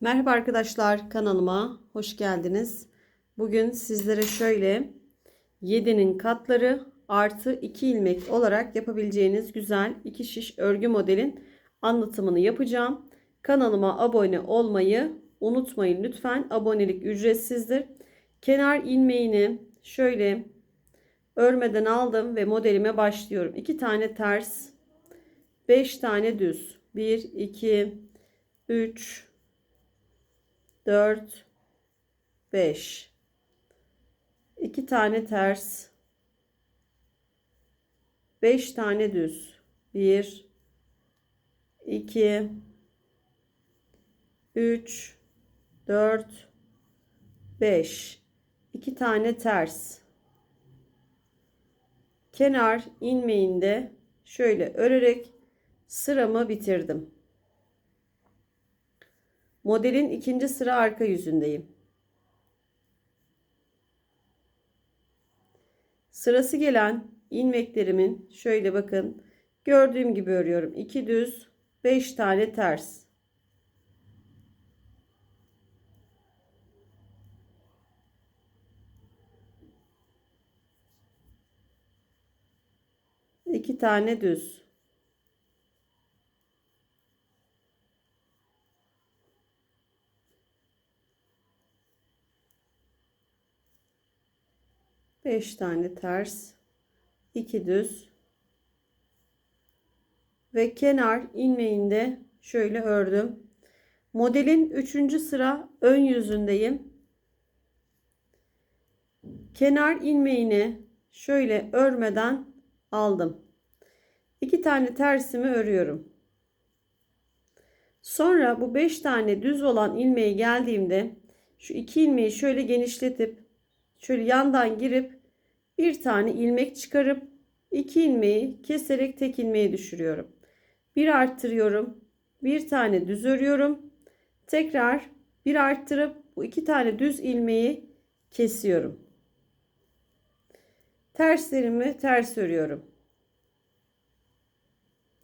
Merhaba arkadaşlar kanalıma hoş geldiniz. Bugün sizlere şöyle 7'nin katları artı 2 ilmek olarak yapabileceğiniz güzel 2 şiş örgü modelin anlatımını yapacağım. Kanalıma abone olmayı unutmayın lütfen. Abonelik ücretsizdir. Kenar ilmeğini şöyle örmeden aldım ve modelime başlıyorum. 2 tane ters, 5 tane düz. 1 2 3 4 5 2 tane ters. 5 tane düz. 1 2 3 4 5 2 tane ters. Kenar ilmeğinde şöyle örerek sıramı bitirdim. Modelin ikinci sıra arka yüzündeyim. Sırası gelen ilmeklerimin şöyle bakın gördüğüm gibi örüyorum. 2 düz 5 tane ters. İki tane düz. Beş tane ters, iki düz ve kenar ilmeğinde şöyle ördüm. Modelin üçüncü sıra ön yüzündeyim. Kenar ilmeğini şöyle örmeden aldım. İki tane tersimi örüyorum. Sonra bu beş tane düz olan ilmeği geldiğimde şu iki ilmeği şöyle genişletip şöyle yandan girip bir tane ilmek çıkarıp iki ilmeği keserek tek ilmeği düşürüyorum. Bir arttırıyorum. Bir tane düz örüyorum. Tekrar bir arttırıp bu iki tane düz ilmeği kesiyorum. Terslerimi ters örüyorum.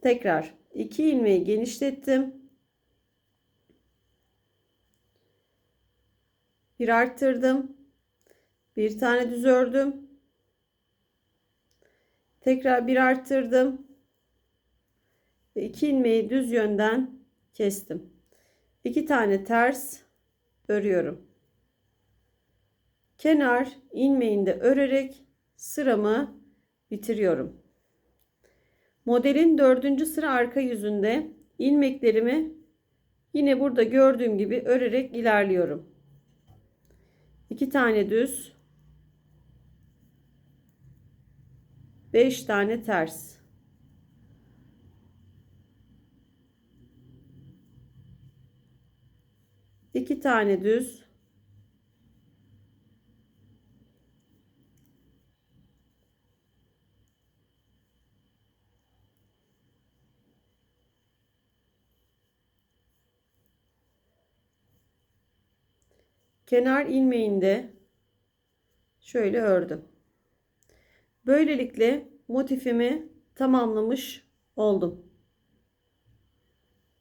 Tekrar iki ilmeği genişlettim. Bir arttırdım. Bir tane düz ördüm. Tekrar bir arttırdım. Ve iki ilmeği düz yönden kestim. İki tane ters örüyorum. Kenar ilmeğinde örerek sıramı bitiriyorum. Modelin dördüncü sıra arka yüzünde ilmeklerimi yine burada gördüğüm gibi örerek ilerliyorum. İki tane düz 5 tane ters. iki tane düz. Kenar ilmeğinde şöyle ördüm. Böylelikle motifimi tamamlamış oldum.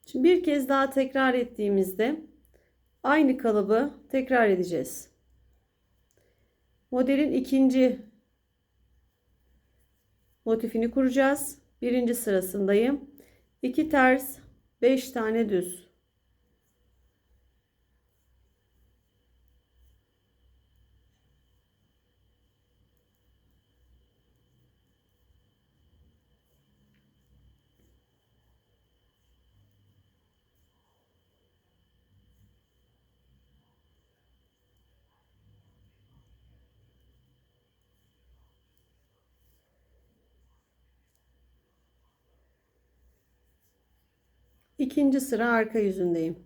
Şimdi bir kez daha tekrar ettiğimizde aynı kalıbı tekrar edeceğiz. Modelin ikinci motifini kuracağız. Birinci sırasındayım. 2 ters, 5 tane düz. İkinci sıra arka yüzündeyim.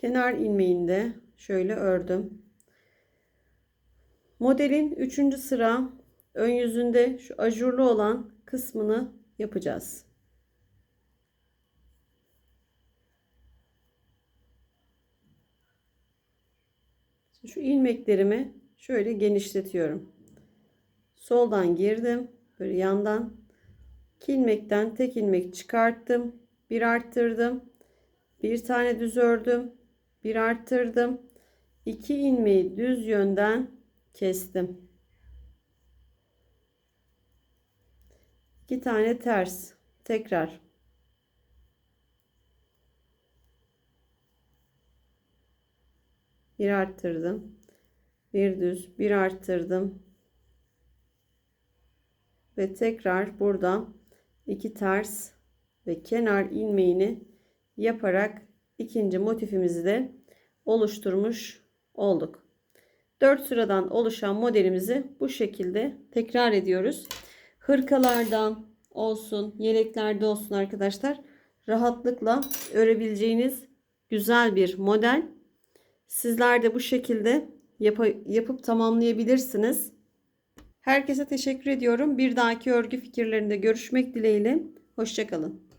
Kenar ilmeğinde şöyle ördüm. Modelin 3. sıra ön yüzünde şu ajurlu olan kısmını yapacağız. Şu ilmeklerimi şöyle genişletiyorum. Soldan girdim. Böyle yandan iki ilmekten tek ilmek çıkarttım. Bir arttırdım. Bir tane düz ördüm. Bir arttırdım. İki ilmeği düz yönden kestim. İki tane ters. Tekrar. Bir arttırdım. Bir düz, bir arttırdım. Ve tekrar burada iki ters ve kenar ilmeğini yaparak ikinci motifimizi de oluşturmuş olduk. 4 sıradan oluşan modelimizi bu şekilde tekrar ediyoruz. Hırkalardan olsun, yeleklerde olsun arkadaşlar rahatlıkla örebileceğiniz güzel bir model. Sizler de bu şekilde yap yapıp tamamlayabilirsiniz. Herkese teşekkür ediyorum. Bir dahaki örgü fikirlerinde görüşmek dileğiyle. Hoşçakalın.